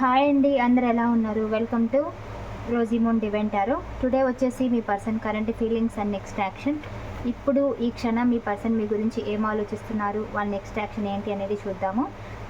Hi అండి అందరు ఎలా ఉన్నారు? వెల్కమ్ టు రోజిమోన్ డివెంటారో టుడే వచ్చేసి మీ person current feelings and next action ఇప్పుడు ఈ క్షణం మీ పర్సన్ మీ గురించి ఏం ఆలోచిస్తున్నారు? వాళ్ళ నెక్స్ట్ యాక్షన్ ఏంటి అనేది చూద్దాము.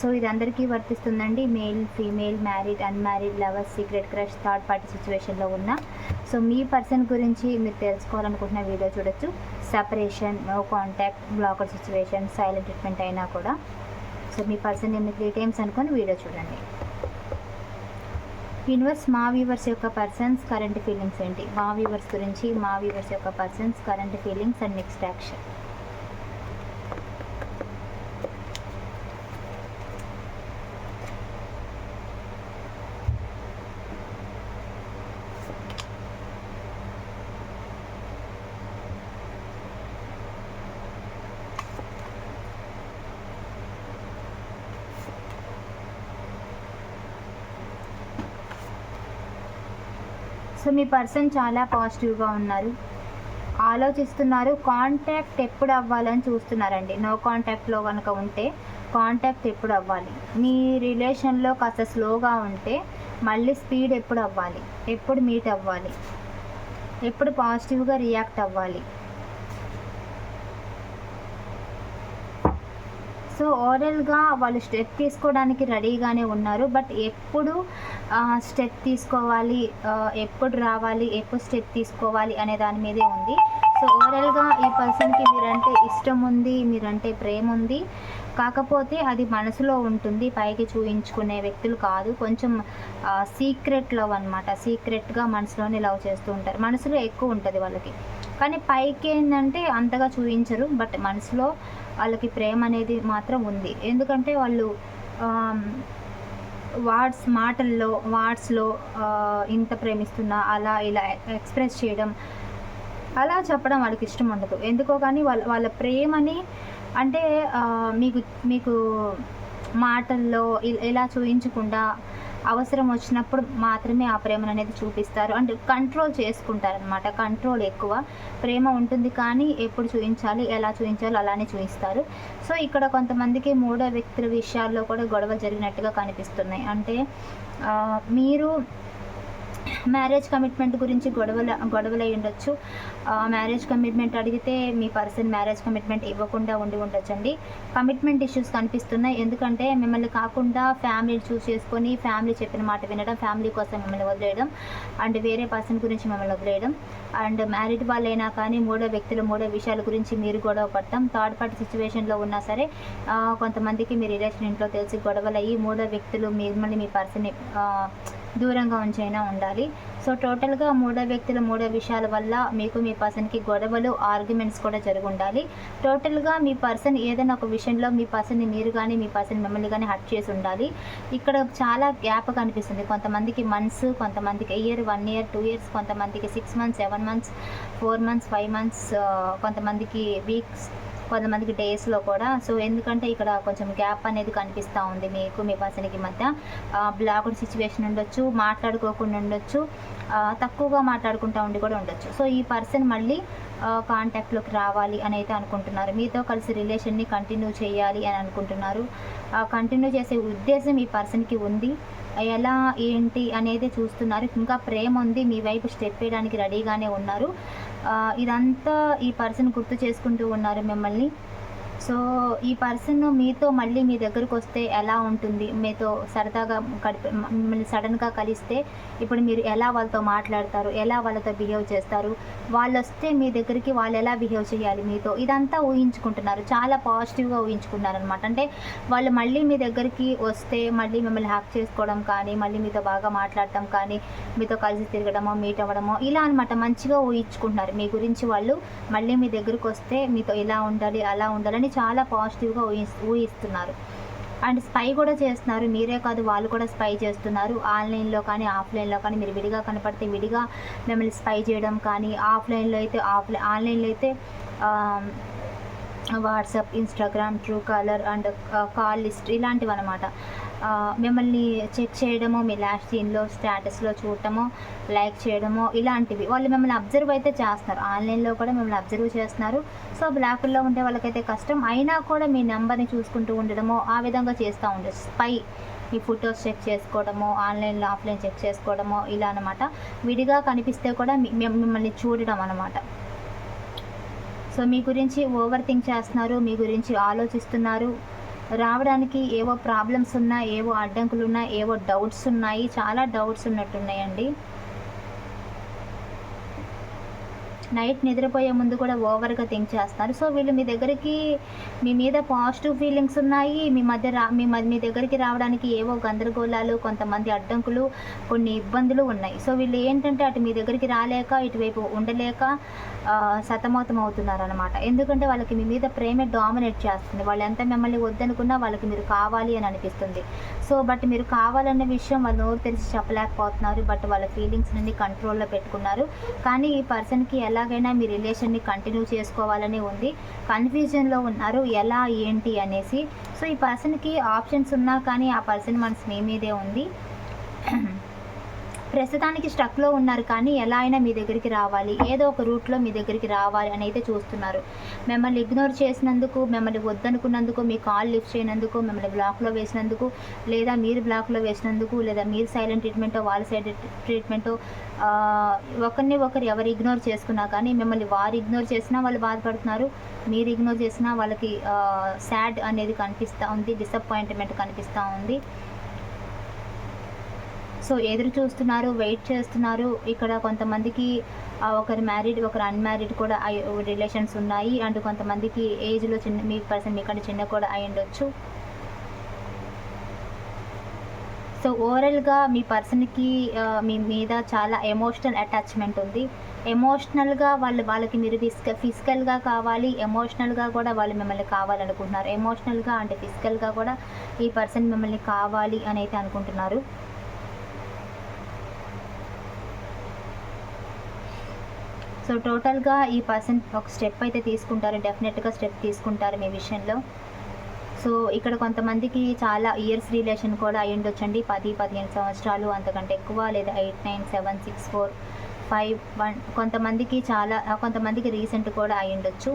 సో ఇది అందరికీ వర్తిస్తుందండి. Male female married unmarried lovers secret crush third party సిచ్యువేషన్లో ఉన్న. సో మీ పర్సన్ గురించి మీరు తెలుసుకోవాలనుకుంటున్న వీడియో చూడొచ్చు. Separation no contact blocker situation silent treatment అయినా కూడా. సో మీ పర్సన్ నేను త్రీ టైమ్స్ అనుకొని వీడియో చూడండి. యూనివర్స్ మా వ్యూవర్స్ యొక్క పర్సన్స్ కరెంట్ ఫీలింగ్స్ ఏంటి? మా వ్యూవర్స్ గురించి మా వ్యూవర్స్ యొక్క persons current feelings and next action so me person చాలా పాజిటివ్గా ఉన్నారు. ఆలోచిస్తున్నారు. కాంటాక్ట్ ఎప్పుడు అవ్వాలని చూస్తున్నారండి. నో కాంటాక్ట్లో కనుక ఉంటే కాంటాక్ట్ ఎప్పుడు అవ్వాలి? మీ రిలేషన్లో కాస్త స్లోగా ఉంటే మళ్ళీ స్పీడ్ ఎప్పుడు అవ్వాలి? ఎప్పుడు మీట్ అవ్వాలి? ఎప్పుడు పాజిటివ్గా రియాక్ట్ అవ్వాలి? సో ఓవరాల్గా వాళ్ళు స్టెప్ తీసుకోవడానికి రెడీగానే ఉన్నారు. బట్ ఎప్పుడు స్టెప్ తీసుకోవాలి ఎప్పుడు రావాలి ఎప్పుడు స్టెప్ తీసుకోవాలి అనే దాని మీదే ఉంది. సో ఓవరాల్గా ఈ పర్సన్కి మీరంటే ఇష్టం ఉంది మీరంటే ప్రేమ ఉంది. కాకపోతే అది మనసులో ఉంటుంది పైకి చూయించుకునే వ్యక్తులు కాదు. కొంచెం సీక్రెట్ లవ్ అనమాట సీక్రెట్గా మనసులోనే లవ్ చేస్తూ ఉంటారు. మనసులో ఎక్కువ ఉంటుంది వాళ్ళకి. కానీ పైకి ఏంటంటే అంతగా చూపించరు బట్ మనసులో వాళ్ళకి ప్రేమ అనేది మాత్రం ఉంది. ఎందుకంటే వాళ్ళు వార్డ్స్ మాటల్లో వార్డ్స్లో ఇంత ప్రేమిస్తున్నా అలా ఇలా ఎక్స్ప్రెస్ చేయడం అలా చెప్పడం వాళ్ళకి ఇష్టం ఉండదు. ఎందుకో కానీ వాళ్ళ వాళ్ళ ప్రేమని అంటే మీకు మీకు మాటల్లో ఇలా చూపించకుండా అవసరం వచ్చినప్పుడు మాత్రమే ఆ ప్రేమను అనేది చూపిస్తారు. అంటే కంట్రోల్ చేసుకుంటారనమాట కంట్రోల్ ఎక్కువ. ప్రేమ ఉంటుంది కానీ ఎప్పుడు చూపించాలి ఎలా చూపించాలి అలానే చూపిస్తారు సో ఇక్కడ కొంతమందికి మూడో వ్యక్తుల విషయాల్లో కూడా గొడవ జరిగినట్టుగా కనిపిస్తున్నాయి. అంటే మీరు మ్యారేజ్ కమిట్మెంట్ గురించి గొడవలు గొడవలు అయి ఉండొచ్చు మ్యారేజ్ కమిట్మెంట్ అడిగితే మీ పర్సన్ మ్యారేజ్ కమిట్మెంట్ ఇవ్వకుండా ఉండి ఉండొచ్చండి. కమిట్మెంట్ ఇష్యూస్ కనిపిస్తున్నాయి. ఎందుకంటే మిమ్మల్ని కాకుండా ఫ్యామిలీని చూస్ చేసుకొని ఫ్యామిలీ చెప్పిన మాట వినడం ఫ్యామిలీ కోసం మిమ్మల్ని వదిలేయడం అండ్ వేరే పర్సన్ గురించి మిమ్మల్ని వదిలేయడం అండ్ మ్యారీడ్ వాళ్ళైనా కానీ మూడో వ్యక్తులు మూడో విషయాల గురించి మీరు గొడవ పడటం థర్డ్ పార్టీ సిచ్యువేషన్లో ఉన్నా సరే కొంతమందికి మీ రిలేషన్ ఇంట్లో తెలిసి గొడవలు అయ్యి మూడో వ్యక్తులు మిమ్మల్ని మీ పర్సన్ని దూరంగా ఉంచైనా ఉండాలి. సో టోటల్గా మూడో వ్యక్తుల మూడో విషయాల వల్ల మీకు మీ పర్సన్కి గొడవలు ఆర్గ్యుమెంట్స్ కూడా జరిగి ఉండాలి టోటల్గా మీ పర్సన్ ఏదైనా ఒక విషయంలో మీ పర్సన్ని మీరు కానీ మీ పర్సన్ మిమ్మల్ని కానీ హట్ చేసి ఉండాలి. ఇక్కడ చాలా గ్యాప్ కనిపిస్తుంది. కొంతమందికి మంత్స్ కొంతమందికి year one year two years కొంతమందికి six months seven months four months five months కొంతమందికి వీక్స్ కొంతమందికి డేస్లో కూడా. సో ఎందుకంటే ఇక్కడ కొంచెం గ్యాప్ అనేది కనిపిస్తూ ఉంది మీకు మీ పర్సన్కి మధ్య. బ్లాక్డ్ సిచ్యువేషన్ ఉండొచ్చు మాట్లాడుకోకుండా ఉండొచ్చు తక్కువగా మాట్లాడుకుంటూ ఉండి కూడా ఉండొచ్చు. సో ఈ పర్సన్ మళ్ళీ కాంటాక్ట్లోకి రావాలి అని అయితే అనుకుంటున్నారు. మీతో కలిసి రిలేషన్ని కంటిన్యూ చేయాలి అని అనుకుంటున్నారు. కంటిన్యూ చేసే ఉద్దేశం ఈ పర్సన్కి ఉంది. ఎలా ఏంటి అనేది చూస్తున్నారు. ఇంకా ప్రేమ ఉంది. మీ వైపు స్టెప్ వేయడానికి రెడీగానే ఉన్నారు. ఇదంతా ఈ పర్సన్ గుర్తు చేసుకుంటూ ఉన్నారు మిమ్మల్ని. సో ఈ పర్సన్ మీతో మళ్ళీ మీ దగ్గరకు వస్తే ఎలా ఉంటుంది? మీతో సరదాగా గడిపి మిమ్మల్ని సడన్గా కలిస్తే ఇప్పుడు మీరు ఎలా వాళ్ళతో మాట్లాడతారు? ఎలా వాళ్ళతో బిహేవ్ చేస్తారు? వాళ్ళు వస్తే మీ దగ్గరికి వాళ్ళు ఎలా బిహేవ్ చేయాలి మీతో? ఇదంతా ఊహించుకుంటున్నారు. చాలా పాజిటివ్గా ఊహించుకున్నారు అనమాట అంటే వాళ్ళు మళ్ళీ మీ దగ్గరికి వస్తే మళ్ళీ మిమ్మల్ని హ్యాక్ చేసుకోవడం కానీ మళ్ళీ మీతో బాగా మాట్లాడటం కానీ మీతో కలిసి తిరగడమో మీట్ అవ్వడమో ఇలా అనమాట మంచిగా ఊహించుకుంటున్నారు. మీ గురించి వాళ్ళు మళ్ళీ మీ దగ్గరకు వస్తే మీతో ఇలా ఉండాలి అలా ఉండాలని చాలా పాజిటివ్గా ఊహి ఊహిస్తున్నారు. అండ్ స్పై కూడా చేస్తున్నారు. మీరే కాదు వాళ్ళు కూడా స్పై చేస్తున్నారు. ఆన్లైన్లో కానీ ఆఫ్లైన్లో కానీ మీరు విడిగా కనపడితే విడిగా మిమ్మల్ని స్పై చేయడం కానీ ఆఫ్లైన్లో అయితే ఆఫ్లైన్ ఆన్లైన్లో అయితే WhatsApp Instagram Truecaller and call list ఇలాంటివి అనమాట మిమ్మల్ని చెక్ చేయడము మీ లాస్ట్ సీన్లో స్టేటస్లో చూడటము లైక్ చేయడము ఇలాంటివి. వాళ్ళు మిమ్మల్ని అబ్జర్వ్ అయితే చేస్తున్నారు. ఆన్లైన్లో కూడా మిమ్మల్ని అబ్జర్వ్ చేస్తున్నారు. సో బ్లాక్లో ఉండే వాళ్ళకైతే కష్టం. అయినా కూడా మీ నెంబర్ని చూసుకుంటూ ఉండడమో ఆ విధంగా చేస్తూ ఉండదు స్పై ఈ ఫొటోస్ చెక్ చేసుకోవడము ఆన్లైన్లో ఆఫ్లైన్ చెక్ చేసుకోవడము ఇలా అనమాట విడిగా కనిపిస్తే కూడా మిమ్మల్ని చూడడం అనమాట సో మీ గురించి ఓవర్ థింక్ చేస్తున్నారు మీ గురించి ఆలోచిస్తున్నారు. రావడానికి ఏవో ప్రాబ్లమ్స్ ఉన్నా ఏవో అడ్డంకులు ఉన్నా ఏవో డౌట్స్ ఉన్నాయి. చాలా డౌట్స్ ఉన్నట్టున్నాయండి. నైట్ నిద్రపోయే ముందు కూడా ఓవర్గా థింక్ చేస్తారు. సో వీళ్ళు మీ దగ్గరికి మీ మీద పాజిటివ్ ఫీలింగ్స్ ఉన్నాయి. మీ మధ్య రా మీ మీ దగ్గరికి రావడానికి ఏవో గందరగోళాలు కొంతమంది అడ్డంకులు కొన్ని ఇబ్బందులు ఉన్నాయి. సో వీళ్ళు ఏంటంటే అటు మీ దగ్గరికి రాలేక ఇటువైపు ఉండలేక సతమతం అవుతున్నారు అనమాట ఎందుకంటే వాళ్ళకి మీ మీద ప్రేమే డామినేట్ చేస్తుంది. వాళ్ళు ఎంత మిమ్మల్ని వద్దనుకున్నా వాళ్ళకి మీరు కావాలి అని అనిపిస్తుంది. సో బట్ మీరు కావాలన్న విషయం వాళ్ళు నోరు తెలిసి చెప్పలేకపోతున్నారు. బట్ వాళ్ళ ఫీలింగ్స్ నుండి కంట్రోల్లో పెట్టుకున్నారు. కానీ ఈ పర్సన్కి ఎలా ఎలాగైనా మీ రిలేషన్ని కంటిన్యూ చేసుకోవాలని ఉంది. కన్ఫ్యూజన్లో ఉన్నారు ఎలా ఏంటి అనేసి. సో ఈ పర్సన్కి ఆప్షన్స్ ఉన్నా కానీ ఆ పర్సన్ మనసు మీ మీదే ఉంది. ప్రస్తుతానికి స్ట్రక్లో ఉన్నారు కానీ ఎలా అయినా మీ దగ్గరికి రావాలి. ఏదో ఒక రూట్లో మీ దగ్గరికి రావాలి అని అయితే చూస్తున్నారు. మిమ్మల్ని ఇగ్నోర్ చేసినందుకు మిమ్మల్ని వద్దనుకున్నందుకు మీ కాల్ లిఫ్ట్ చేయనందుకు మిమ్మల్ని బ్లాక్లో వేసినందుకు లేదా మీరు బ్లాక్లో వేసినందుకు లేదా మీరు సైలెంట్ ట్రీట్మెంటో వాళ్ళ సైడ్ ట్రీట్మెంటో ఒకరిని ఒకరు ఎవరు ఇగ్నోర్ చేసుకున్నా కానీ మిమ్మల్ని వారు ఇగ్నోర్ చేసినా వాళ్ళు బాధపడుతున్నారు. మీరు ఇగ్నోర్ చేసినా వాళ్ళకి సాడ్ అనేది కనిపిస్తూ ఉంది డిసప్పాయింట్మెంట్ కనిపిస్తూ ఉంది. సో ఎదురు చూస్తున్నారు వెయిట్ చేస్తున్నారు. ఇక్కడ కొంతమందికి ఒకరు మ్యారీడ్ ఒకరు అన్మ్యారీడ్ కూడా రిలేషన్స్ ఉన్నాయి. అండ్ కొంతమందికి ఏజ్లో చిన్న మీ పర్సన్ మీకంటే చిన్న కూడా అయి ఉండొచ్చు. సో ఓవరాల్గా మీ పర్సన్కి మీ మీద చాలా ఎమోషనల్ అటాచ్మెంట్ ఉంది. ఎమోషనల్గా వాళ్ళు వాళ్ళకి మీరు ఫిజిక ఫిజికల్గా కావాలి ఎమోషనల్గా కూడా వాళ్ళు మిమ్మల్ని కావాలనుకుంటున్నారు. ఎమోషనల్గా అంటే ఫిజికల్గా కూడా ఈ పర్సన్ మిమ్మల్ని కావాలి అని అయితే అనుకుంటున్నారు. సో టోటల్గా ఈ పర్సన్ ఒక స్టెప్ అయితే తీసుకుంటారు. డెఫినెట్గా స్టెప్ తీసుకుంటారు మీ విషయంలో. సో ఇక్కడ కొంతమందికి చాలా ఇయర్స్ రిలేషన్ కూడా అయి ఉండొచ్చండి. పది పదిహేను సంవత్సరాలు అంతకంటే ఎక్కువ లేదా eight nine seven six four five one కొంతమందికి చాలా కొంతమందికి రీసెంట్ కూడా అయి ఉండొచ్చు.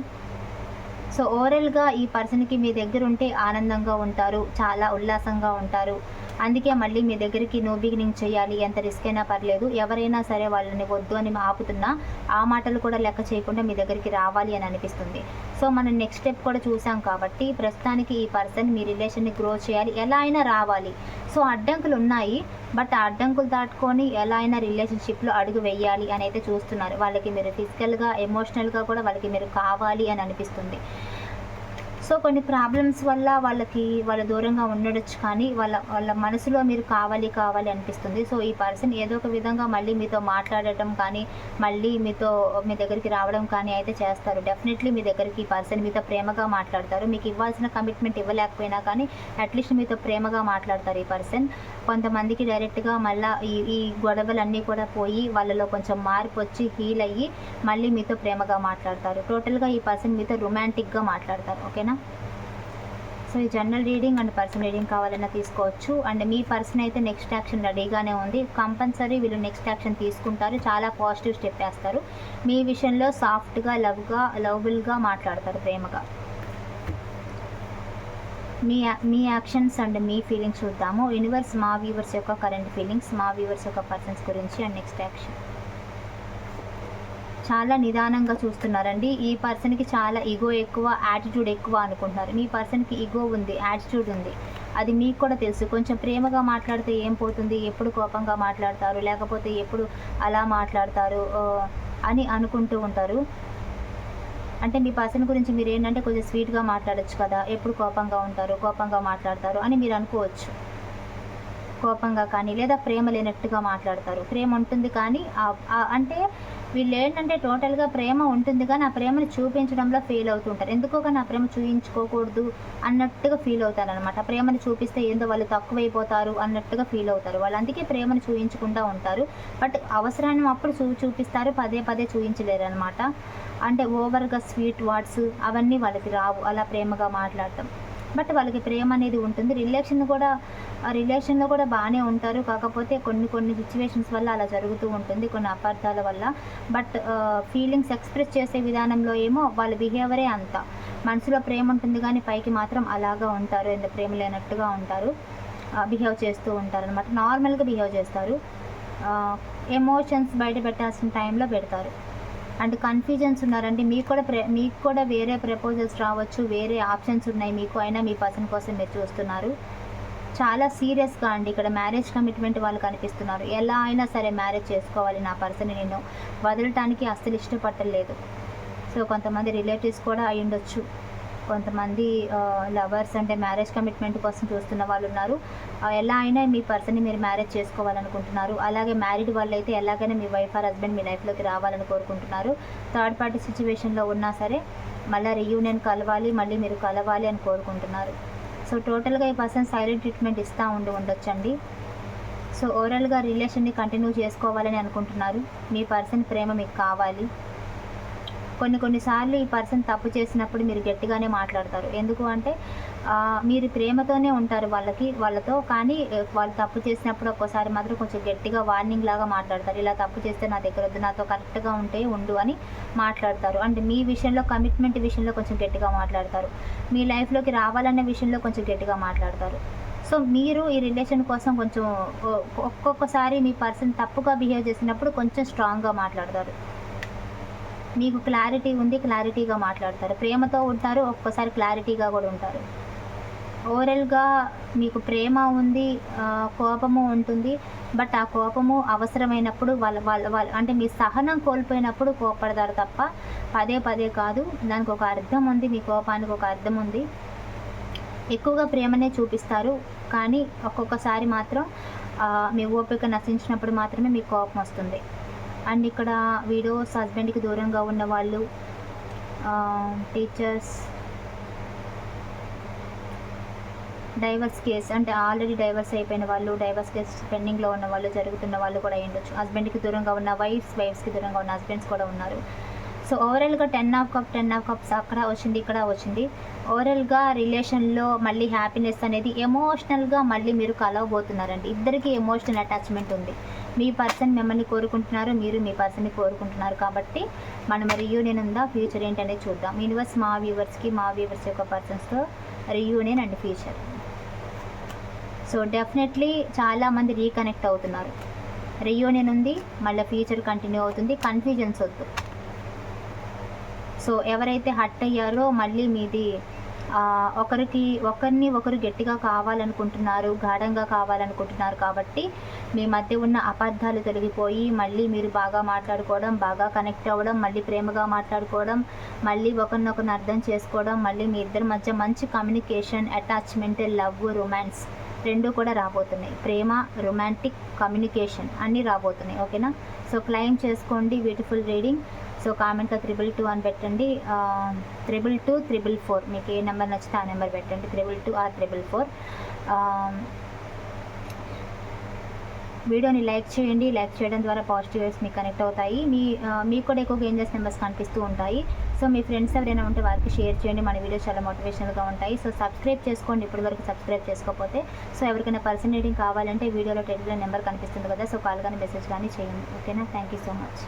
సో ఓవరాల్గా ఈ పర్సన్కి మీ దగ్గర ఉంటే ఆనందంగా ఉంటారు చాలా ఉల్లాసంగా ఉంటారు. అందుకే మళ్ళీ మీ దగ్గరికి నో బిగినింగ్ చేయాలి ఎంత రిస్క్ అయినా పర్లేదు. ఎవరైనా సరే వాళ్ళని వద్దు అని ఆపుతున్నా ఆ మాటలు కూడా లెక్క చేయకుండా మీ దగ్గరికి రావాలి అని అనిపిస్తుంది. సో మనం నెక్స్ట్ స్టెప్ కూడా చూసాం కాబట్టి ప్రస్తుతానికి ఈ పర్సన్ మీ రిలేషన్ని గ్రో చేయాలి ఎలా అయినా రావాలి. సో అడ్డంకులు ఉన్నాయి బట్ ఆ అడ్డంకులు దాటుకొని ఎలా అయినా రిలేషన్షిప్లో అడుగు వేయాలి అని అయితే చూస్తున్నారు. వాళ్ళకి మీరు ఫిజికల్గా ఎమోషనల్గా కూడా వాళ్ళకి మీరు కావాలి అని అనిపిస్తుంది. సో కొన్ని ప్రాబ్లమ్స్ వల్ల వాళ్ళకి వాళ్ళ దూరంగా ఉండొచ్చు కానీ వాళ్ళ వాళ్ళ మనసులో మీరు కావాలి కావాలి అనిపిస్తుంది. సో ఈ పర్సన్ ఏదో ఒక విధంగా మళ్ళీ మీతో మాట్లాడటం కానీ మళ్ళీ మీతో మీ దగ్గరికి రావడం కానీ అయితే చేస్తారు. డెఫినెట్లీ మీ దగ్గరికి ఈ పర్సన్ మీతో ప్రేమగా మాట్లాడతారు. మీకు ఇవ్వాల్సిన కమిట్మెంట్ ఇవ్వలేకపోయినా కానీ అట్లీస్ట్ మీతో ప్రేమగా మాట్లాడతారు ఈ పర్సన్ కొంతమందికి డైరెక్ట్గా మళ్ళీ ఈ ఈ గొడవలన్నీ కూడా పోయి వాళ్ళలో కొంచెం మార్పు వచ్చి హీల్ అయ్యి మళ్ళీ మీతో ప్రేమగా మాట్లాడతారు. టోటల్గా ఈ పర్సన్ మీతో రొమాంటిక్గా మాట్లాడతారు. ఓకేనా సో ఈ general reading and person reading కావాలన్నా తీసుకోవచ్చు. అండ్ మీ పర్సన్ అయితే నెక్స్ట్ యాక్షన్ రెడీగానే ఉంది. కంపల్సరీ వీళ్ళు నెక్స్ట్ యాక్షన్ తీసుకుంటారు. చాలా పాజిటివ్ స్టెప్ వేస్తారు. మీ విషయంలో సాఫ్ట్గా లవ్గా లవబుల్గా మాట్లాడతారు ప్రేమగా. మీ మీ యాక్షన్స్ అండ్ మీ ఫీలింగ్స్ చూద్దాము. యూనివర్స్ మా వ్యూవర్స్ యొక్క కరెంట్ ఫీలింగ్స్ మా వ్యూవర్స్ యొక్క పర్సన్స్ గురించి అండ్ నెక్స్ట్ యాక్షన్. చాలా నిదానంగా చూస్తున్నారండి. ఈ పర్సన్కి చాలా ఈగో ఎక్కువ యాటిట్యూడ్ ఎక్కువ అనుకుంటున్నారు. మీ పర్సన్కి ఈగో ఉంది యాటిట్యూడ్ ఉంది. అది మీకు కూడా తెలుసు. కొంచెం ప్రేమగా మాట్లాడితే ఏం పోతుంది? ఎప్పుడు కోపంగా మాట్లాడతారు? లేకపోతే ఎప్పుడు అలా మాట్లాడతారు? అని అనుకుంటూ ఉంటారు. అంటే మీ పర్సన్ గురించి మీరు ఏంటంటే కొంచెం స్వీట్గా మాట్లాడొచ్చు కదా. ఎప్పుడు కోపంగా ఉంటారు? కోపంగా మాట్లాడతారు అని మీరు అనుకోవచ్చు. కోపంగా కానీ లేదా ప్రేమ లేనట్టుగా మాట్లాడతారు. ప్రేమ ఉంటుంది కానీ అంటే వీళ్ళు ఏంటంటే టోటల్గా ప్రేమ ఉంటుంది కానీ ఆ ప్రేమను చూపించడంలో ఫీల్ అవుతుంటారు. ఎందుకో కానీ ఆ ప్రేమ చూపించుకోకూడదు అన్నట్టుగా ఫీల్ అవుతారు అనమాట ప్రేమను చూపిస్తే ఏందో వాళ్ళు తక్కువైపోతారు అన్నట్టుగా ఫీల్ అవుతారు. వాళ్ళు అందుకే ప్రేమను చూపించకుండా ఉంటారు. బట్ అవసరాన్ని అప్పుడు చూ చూపిస్తారు. పదే పదే చూపించలేరు అనమాట అంటే ఓవర్గా స్వీట్ వర్డ్స్ అవన్నీ వాళ్ళకి రావు. అలా ప్రేమగా మాట్లాడటం. బట్ వాళ్ళకి ప్రేమ అనేది ఉంటుంది. రిలేషన్ కూడా ఆ రిలేషన్లో కూడా బాగానే ఉంటారు. కాకపోతే కొన్ని కొన్ని సిచ్యువేషన్స్ వల్ల అలా జరుగుతూ ఉంటుంది కొన్ని అపార్థాల వల్ల. బట్ ఫీలింగ్స్ ఎక్స్ప్రెస్ చేసే విధానంలో ఏమో వాళ్ళ బిహేవియరే అంత. మనసులో ప్రేమ ఉంటుంది కానీ పైకి మాత్రం అలాగా ఉంటారు. ఎంత ప్రేమ లేనట్టుగా ఉంటారు. బిహేవ్ చేస్తూ ఉంటారు అనమాట నార్మల్గా బిహేవ్ చేస్తారు. ఎమోషన్స్ బయట పెట్టాల్సిన టైంలో పెడతారు. అండ్ కన్ఫ్యూజన్స్ ఉన్నారంటే మీకు కూడా ప్రే మీకు కూడా వేరే ప్రపోజల్స్ రావచ్చు. వేరే ఆప్షన్స్ ఉన్నాయి మీకు. అయినా మీ పర్సన్ కోసం మీరు చూస్తున్నారు. చాలా సీరియస్గా అండి. ఇక్కడ మ్యారేజ్ కమిట్మెంట్ వాళ్ళు కనిపిస్తున్నారు. ఎలా అయినా సరే మ్యారేజ్ చేసుకోవాలి నా పర్సన్ నేను. వదలటానికి అస్సలు ఇష్టపడలేదు సో కొంతమంది రిలేటివ్స్ కూడా అయి ఉండొచ్చు కొంతమంది లవర్స్ అంటే మ్యారేజ్ కమిట్మెంట్ కోసం చూస్తున్న వాళ్ళు ఉన్నారు. ఎలా అయినా మీ పర్సన్ని మీరు మ్యారేజ్ చేసుకోవాలనుకుంటున్నారు. అలాగే మ్యారీడ్ వాళ్ళు అయితే ఎలాగైనా మీ వైఫ్ ఆర్ హస్బెండ్ మీ లైఫ్లోకి రావాలని కోరుకుంటున్నారు. థర్డ్ పార్టీ సిచ్యువేషన్లో ఉన్నా సరే మళ్ళీ రీయూనియన్ కలవాలి మళ్ళీ మీరు కలవాలి అని కోరుకుంటున్నారు. సో టోటల్గా ఈ పర్సన్ సైలెంట్ ట్రీట్మెంట్ ఇస్తూ ఉండి ఉండొచ్చండి. సో ఓవరాల్గా రిలేషన్ని కంటిన్యూ చేసుకోవాలని అనుకుంటున్నారు. మీ పర్సన్ ప్రేమ మీకు కావాలి. కొన్ని కొన్నిసార్లు ఈ పర్సన్ తప్పు చేసినప్పుడు మీరు గట్టిగానే మాట్లాడతారు. ఎందుకు అంటే మీరు ప్రేమతోనే ఉంటారు వాళ్ళకి వాళ్ళతో కానీ వాళ్ళు తప్పు చేసినప్పుడు ఒక్కోసారి మాత్రం కొంచెం గట్టిగా వార్నింగ్ లాగా మాట్లాడతారు. ఇలా తప్పు చేస్తే నా దగ్గర వద్దు నాతో కరెక్ట్గా ఉంటే ఉండు అని మాట్లాడతారు. అండ్ మీ విషయంలో కమిట్మెంట్ విషయంలో కొంచెం గట్టిగా మాట్లాడతారు. మీ లైఫ్లోకి రావాలన్న విషయంలో కొంచెం గట్టిగా మాట్లాడతారు. సో మీరు ఈ రిలేషన్ కోసం కొంచెం ఒ- ఒక్కొక్కసారి మీ పర్సన్ తప్పుగా బిహేవ్ చేసినప్పుడు కొంచెం స్ట్రాంగ్గా మాట్లాడతారు. మీకు క్లారిటీ ఉంది క్లారిటీగా మాట్లాడతారు. ప్రేమతో ఉంటారు ఒక్కోసారి క్లారిటీగా కూడా ఉంటారు. ఓవరాల్గా మీకు ప్రేమ ఉంది కోపము ఉంటుంది బట్ ఆ కోపము అవసరమైనప్పుడు వాళ్ళ వాళ్ళ వాళ్ళ అంటే మీ సహనం కోల్పోయినప్పుడు కోపడతారు తప్ప పదే పదే కాదు. దానికి ఒక అర్థం ఉంది మీ కోపానికి ఒక అర్థం ఉంది. ఎక్కువగా ప్రేమనే చూపిస్తారు కానీ ఒక్కొక్కసారి మాత్రం మీ ఓపిక నశించినప్పుడు మాత్రమే మీకు కోపం వస్తుంది. అండ్ ఇక్కడ వీడియోస్ హస్బెండ్కి దూరంగా ఉన్న వాళ్ళు టీచర్స్ డైవర్స్ కేస్ అంటే ఆల్రెడీ డైవర్స్ అయిపోయిన వాళ్ళు డైవర్స్ కేస్ పెండింగ్లో ఉన్న వాళ్ళు జరుగుతున్న వాళ్ళు కూడా అయి ఉండొచ్చు హస్బెండ్కి దూరంగా ఉన్న వైఫ్స్ వైఫ్స్కి దూరంగా ఉన్న హస్బెండ్స్ కూడా ఉన్నారు. సో ఓవరాల్గా ten of cup ten of cups అక్కడ వచ్చింది ఇక్కడ వచ్చింది. ఓవరాల్గా రిలేషన్లో మళ్ళీ హ్యాపీనెస్ అనేది ఎమోషనల్గా మళ్ళీ మీరు కలవబోతున్నారండి. ఇద్దరికి ఎమోషనల్ అటాచ్మెంట్ ఉంది. మీ పర్సన్ మిమ్మల్ని కోరుకుంటున్నారు మీరు మీ పర్సన్ని కోరుకుంటున్నారు కాబట్టి మనం రియూనియన్ ఉందా ఫ్యూచర్ ఏంటనేది చూద్దాం. యూనివర్స్ మా వ్యూవర్స్కి మా వ్యూవర్స్ యొక్క పర్సన్స్తో reunion and future so definitely చాలామంది రీకనెక్ట్ అవుతున్నారు. రియూనియన్ ఉంది మళ్ళీ ఫ్యూచర్ కంటిన్యూ అవుతుంది కన్ఫ్యూజన్స్ వద్దు. సో ఎవరైతే హట్ అయ్యారో మళ్ళీ మీది ఒకరికి ఒకరిని ఒకరు గట్టిగా కావాలనుకుంటున్నారు గాఢంగా కావాలనుకుంటున్నారు కాబట్టి మీ మధ్య ఉన్న అపార్థాలు తొలగిపోయి మళ్ళీ మీరు బాగా మాట్లాడుకోవడం బాగా కనెక్ట్ అవ్వడం మళ్ళీ ప్రేమగా మాట్లాడుకోవడం మళ్ళీ ఒకరినొకరిని అర్థం చేసుకోవడం మళ్ళీ మీ ఇద్దరి మధ్య మంచి కమ్యూనికేషన్ అటాచ్మెంట్ లవ్ రొమాన్స్ రెండు కూడా రాబోతున్నాయి. ప్రేమ రొమాంటిక్ కమ్యూనికేషన్ అన్నీ రాబోతున్నాయి. ఓకేనా? సో క్లైమ్ చేసుకోండి బ్యూటిఫుల్ రీడింగ్ సో కామెంట్లో త్రిబుల్ టూ అని పెట్టండి. Triple two triple four. మీకు ఏ నెంబర్ నచ్చితే ఆ నెంబర్ పెట్టండి. Triple two or triple four. వీడియోని లైక్ చేయండి. లైక్ చేయడం ద్వారా పాజిటివ్ వేవ్స్ మీకు కనెక్ట్ అవుతాయి. మీ మీకు కూడా ఎక్కువ గేంజర్స్ నెంబర్స్ కనిపిస్తూ ఉంటాయి. సో మీ ఫ్రెండ్స్ ఎవరైనా ఉంటే వారికి షేర్ చేయండి. మన వీడియోస్ చాలా మోటివేషనల్గా ఉంటాయి. సో సబ్స్క్రైబ్ చేసుకోండి. ఇప్పటి వరకు సబ్స్క్రైబ్ చేసుకోకపోతే సో ఎవరికైనా పర్సన్ రీడింగ్ కావాలంటే వీడియోలో టెలిగ్రామ్ నెంబర్ కనిపిస్తుంది కదా. సో కాల్ కానీ మెసేజ్ కానీ చేయండి. ఓకేనా? Thank you so much.